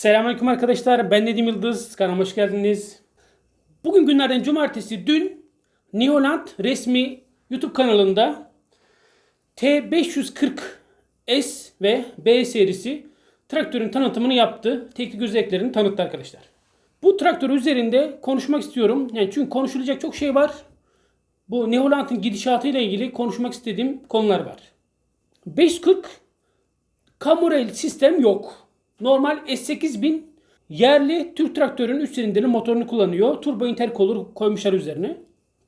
Selamünaleyküm arkadaşlar. Ben Nedim Yıldız. Kanalıma hoş geldiniz. Bugün günlerden cumartesi dün New Holland resmi YouTube kanalında T540S ve B serisi traktörün tanıtımını yaptı. Teknik özelliklerini tanıttı arkadaşlar. Bu traktör üzerinde konuşmak istiyorum. Yani çünkü konuşulacak çok şey var. Bu New Holland'ın gidişatıyla ilgili konuşmak istediğim konular var. 540 Kamu rail sistem yok. Normal S8000 yerli Türk traktörün 3 silindirli motorunu kullanıyor. Turbo intercooler koymuşlar üzerine.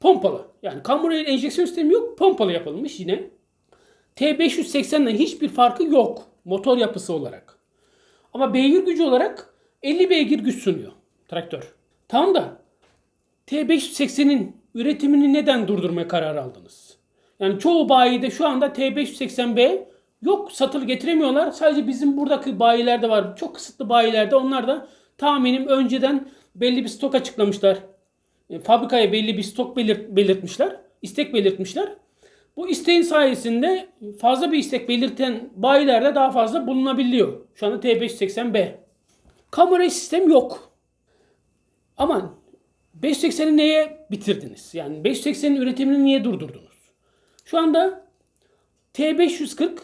Pompalı. Yani kamu rail enjeksiyon sistemi yok. Pompalı yapılmış yine. T580'den hiçbir farkı yok. Motor yapısı olarak. Ama beygir gücü olarak 50 beygir güç sunuyor traktör. Tamam da T580'in üretimini neden durdurmaya karar aldınız? Yani çoğu bayide şu anda T580B yok satıl getiremiyorlar. Sadece bizim buradaki bayilerde var. Çok kısıtlı bayilerde onlar da tahminim önceden belli bir stok açıklamışlar. E, fabrikaya belli bir stok belirt, belirtmişler. istek belirtmişler. Bu isteğin sayesinde fazla bir istek belirten bayilerde daha fazla bulunabiliyor. Şu anda T580B. Kamera sistem yok. Ama 580'i neye bitirdiniz? Yani 580'in üretimini niye durdurdunuz? Şu anda T540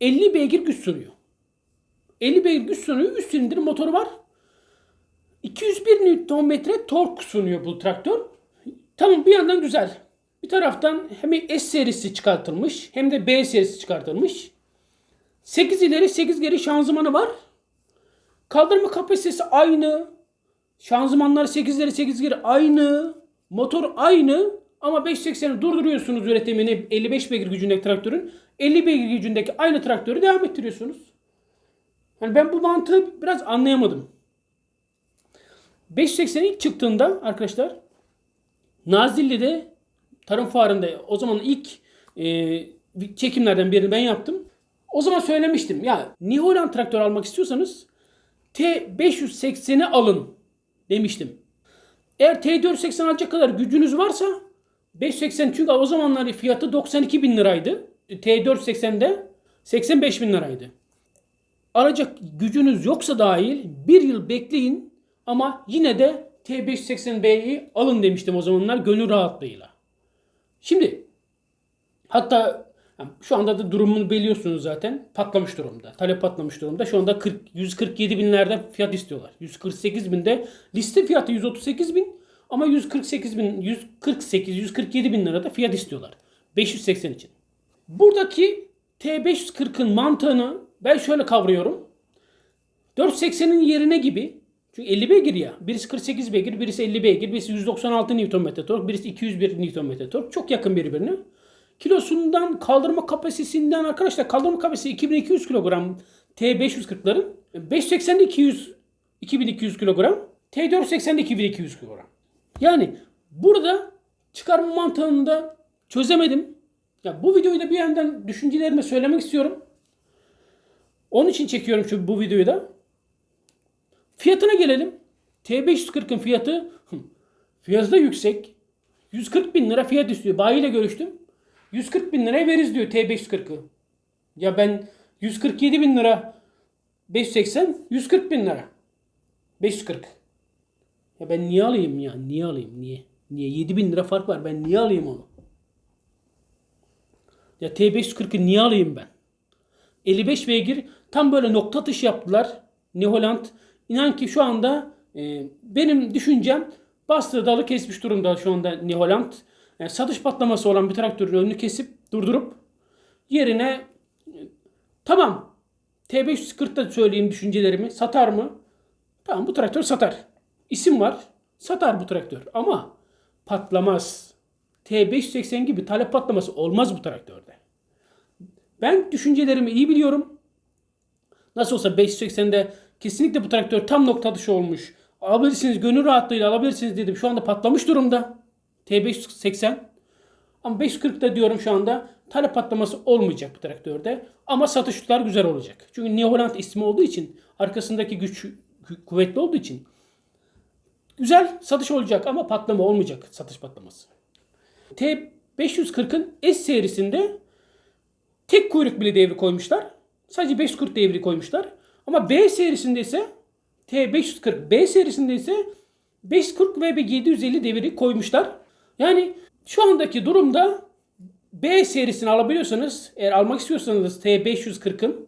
50 beygir güç sunuyor. 50 beygir güç sunuyor. 3 silindir motoru var. 201 Nm tork sunuyor bu traktör. Tamam bir yandan güzel. Bir taraftan hem S serisi çıkartılmış hem de B serisi çıkartılmış. 8 ileri 8 geri şanzımanı var. Kaldırma kapasitesi aynı. Şanzımanlar 8 ileri 8 geri aynı. Motor aynı. Ama 580'i durduruyorsunuz üretimini 55 beygir gücündeki traktörün. 50 beygir gücündeki aynı traktörü devam ettiriyorsunuz. Yani ben bu mantığı biraz anlayamadım. 580 ilk çıktığında arkadaşlar Nazilli'de tarım fuarında o zaman ilk e, çekimlerden birini ben yaptım. O zaman söylemiştim ya New Holland traktör almak istiyorsanız T580'i alın demiştim. Eğer T480 alacak kadar gücünüz varsa 580 çünkü o zamanlar fiyatı 92 bin liraydı. T480'de 85 bin liraydı. Alacak gücünüz yoksa dahil bir yıl bekleyin ama yine de T580B'yi alın demiştim o zamanlar gönül rahatlığıyla. Şimdi hatta şu anda da durumunu biliyorsunuz zaten. Patlamış durumda. Talep patlamış durumda. Şu anda 40, 147 binlerde fiyat istiyorlar. 148 binde liste fiyatı 138 bin ama 148 bin, 148, 147 bin lirada fiyat istiyorlar. 580 için. Buradaki T540'ın mantığını ben şöyle kavruyorum. 480'in yerine gibi çünkü 50 beygir ya. Birisi 48 beygir, birisi 50 beygir, birisi 196 Nm tork, birisi 201 Nm tork. Çok yakın birbirine. Kilosundan kaldırma kapasitesinden arkadaşlar kaldırma kapasitesi 2200 kilogram T540'ların 580'de 200 2200 kilogram T480'de 2200 kilogram. Yani burada çıkarma mantığını da çözemedim. Ya bu videoyu da bir yandan düşüncelerimi söylemek istiyorum. Onun için çekiyorum şu bu videoyu da. Fiyatına gelelim. T540'ın fiyatı fiyatı da yüksek. 140 bin lira fiyat istiyor. Bayi ile görüştüm. 140 bin liraya veririz diyor T540'ı. Ya ben 147 bin lira 580 140 bin lira. 540. Ya ben niye alayım ya? Niye alayım? Niye? Niye? 7 bin lira fark var. Ben niye alayım onu? Ya T540'ı niye alayım ben? 55 beygir tam böyle nokta atışı yaptılar. New Holland. İnan ki şu anda e, benim düşüncem bastığı dalı kesmiş durumda şu anda New Holland. Yani satış patlaması olan bir traktörün önünü kesip durdurup yerine e, tamam T540'da söyleyeyim düşüncelerimi satar mı? Tamam bu traktör satar. İsim var. Satar bu traktör ama patlamaz. T580 gibi talep patlaması olmaz bu traktörde. Ben düşüncelerimi iyi biliyorum. Nasıl olsa 580'de kesinlikle bu traktör tam nokta atışı olmuş. Alabilirsiniz gönül rahatlığıyla alabilirsiniz dedim. Şu anda patlamış durumda. T580. Ama 540'da diyorum şu anda talep patlaması olmayacak bu traktörde. Ama satışlar güzel olacak. Çünkü New Holland ismi olduğu için arkasındaki güç kuvvetli olduğu için güzel satış olacak ama patlama olmayacak satış patlaması. T540'ın S serisinde tek kuyruk bile devri koymuşlar. Sadece 540 devri koymuşlar. Ama B serisinde ise T540 B serisinde ise 540 ve 750 deviri koymuşlar. Yani şu andaki durumda B serisini alabiliyorsanız eğer almak istiyorsanız T540'ın e,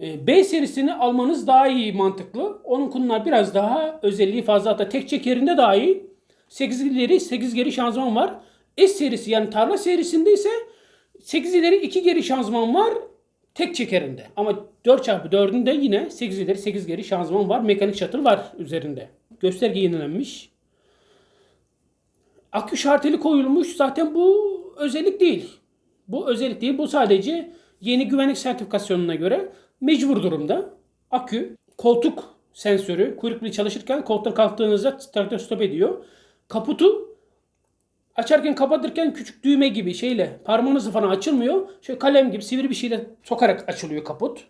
B serisini almanız daha iyi mantıklı. Onun konular biraz daha özelliği fazla hatta tek çekerinde daha iyi. 8 ileri 8 geri şanzıman var. S serisi yani tarla serisinde ise 8 ileri 2 geri şanzıman var tek çekerinde. Ama 4x4'ünde yine 8 ileri 8 geri şanzıman var. Mekanik shuttle var üzerinde. Gösterge yenilenmiş. Akü şarteli koyulmuş. Zaten bu özellik değil. Bu özellik değil. Bu sadece yeni güvenlik sertifikasyonuna göre mecbur durumda. Akü, koltuk sensörü, kuyruklu çalışırken koltuktan kalktığınızda traktör stop ediyor. Kaputu açarken kapatırken küçük düğme gibi şeyle parmağınızla falan açılmıyor. Şöyle kalem gibi sivri bir şeyle sokarak açılıyor kaput.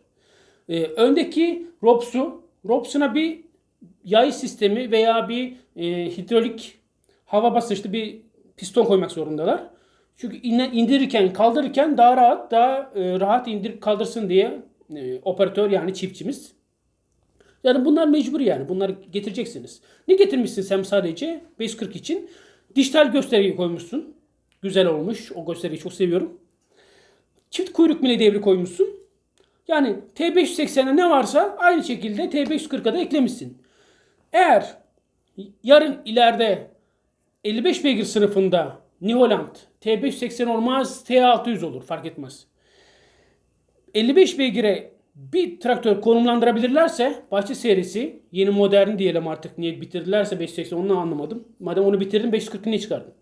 Ee, öndeki ropsu, ropsuna bir yay sistemi veya bir e, hidrolik hava basınçlı bir piston koymak zorundalar. Çünkü indirirken, kaldırırken daha rahat, daha e, rahat indirip kaldırsın diye e, operatör yani çiftçimiz. Yani bunlar mecbur yani. Bunları getireceksiniz. Ne getirmişsin sen sadece 540 için? Dijital gösterge koymuşsun. Güzel olmuş. O göstergeyi çok seviyorum. Çift kuyruk mili devri koymuşsun. Yani T580'e ne varsa aynı şekilde T540'a da eklemişsin. Eğer yarın ileride 55 beygir sınıfında New Holland T580 olmaz T600 olur fark etmez. 55 beygire bir traktör konumlandırabilirlerse bahçe serisi yeni modern diyelim artık niye bitirdilerse 580 onu anlamadım. Madem onu bitirdin 540 niye çıkardın?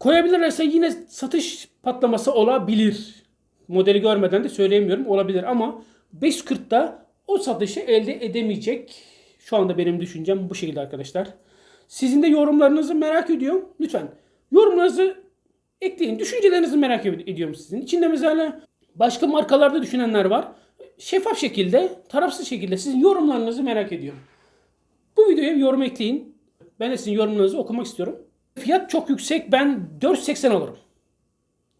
Koyabilirlerse yine satış patlaması olabilir. Modeli görmeden de söyleyemiyorum olabilir ama 540'da o satışı elde edemeyecek. Şu anda benim düşüncem bu şekilde arkadaşlar. Sizin de yorumlarınızı merak ediyorum. Lütfen yorumlarınızı ekleyin. Düşüncelerinizi merak ed- ediyorum sizin. İçinde mesela başka markalarda düşünenler var. Şeffaf şekilde, tarafsız şekilde sizin yorumlarınızı merak ediyorum. Bu videoya bir yorum ekleyin. Ben de sizin yorumlarınızı okumak istiyorum. Fiyat çok yüksek. Ben 4.80 alırım.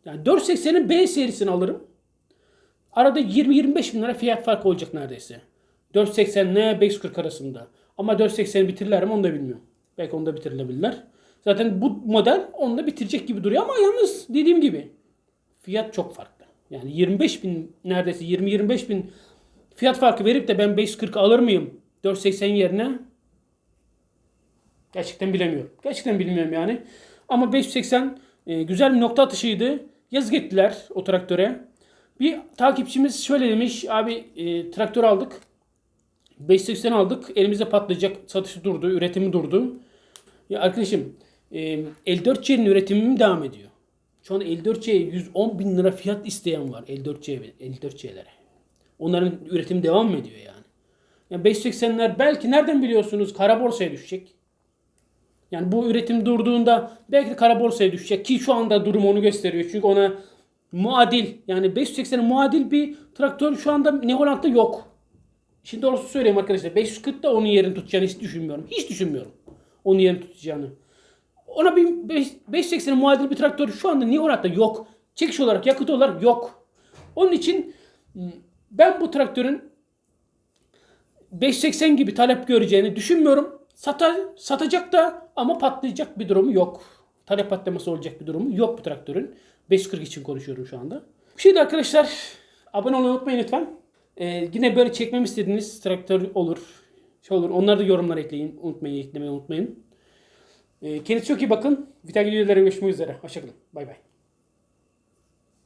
Yani 4.80'in B serisini alırım. Arada 20-25 bin lira fiyat farkı olacak neredeyse. 4.80 ne 540 arasında. Ama 4.80 bitirirler mi onu da bilmiyorum. Belki onu da bitirilebilirler. Zaten bu model onu da bitirecek gibi duruyor ama yalnız dediğim gibi fiyat çok farklı. Yani 25 bin neredeyse 20-25 bin fiyat farkı verip de ben 540 alır mıyım 480 yerine gerçekten bilemiyorum. Gerçekten bilmiyorum yani. Ama 580 e, güzel bir nokta atışıydı. Yazık ettiler o traktöre. Bir takipçimiz şöyle demiş. Abi e, traktör aldık. 580 aldık. Elimizde patlayacak. Satışı durdu. Üretimi durdu. Ya arkadaşım e, 54C'nin üretimi mi devam ediyor? Şu an 54C'ye 110 bin lira fiyat isteyen var. 54C, 54C'lere. Onların üretimi devam mı ediyor yani? Yani 580'ler belki nereden biliyorsunuz kara borsaya düşecek. Yani bu üretim durduğunda belki de kara borsaya düşecek ki şu anda durum onu gösteriyor. Çünkü ona muadil yani 580'e muadil bir traktör şu anda New Holland'da yok. Şimdi doğrusu söyleyeyim arkadaşlar 540 da onun yerini tutacağını hiç düşünmüyorum. Hiç düşünmüyorum onun yerini tutacağını. Ona bir 580'e muadil bir traktör şu anda New Holland'da yok. Çekiş olarak yakıt olarak yok. Onun için ben bu traktörün 580 gibi talep göreceğini düşünmüyorum. Sata, satacak da ama patlayacak bir durumu yok. Talep patlaması olacak bir durumu yok bu traktörün. 540 için konuşuyorum şu anda. Şimdi arkadaşlar abone olmayı unutmayın lütfen. Ee, yine böyle çekmemi istediğiniz traktör olur. Şey olur. Onları da yorumlara ekleyin. Unutmayın, eklemeyi unutmayın. Ee, kendinize çok iyi bakın. Vital videolara görüşmek üzere. Hoşçakalın. Bay bay.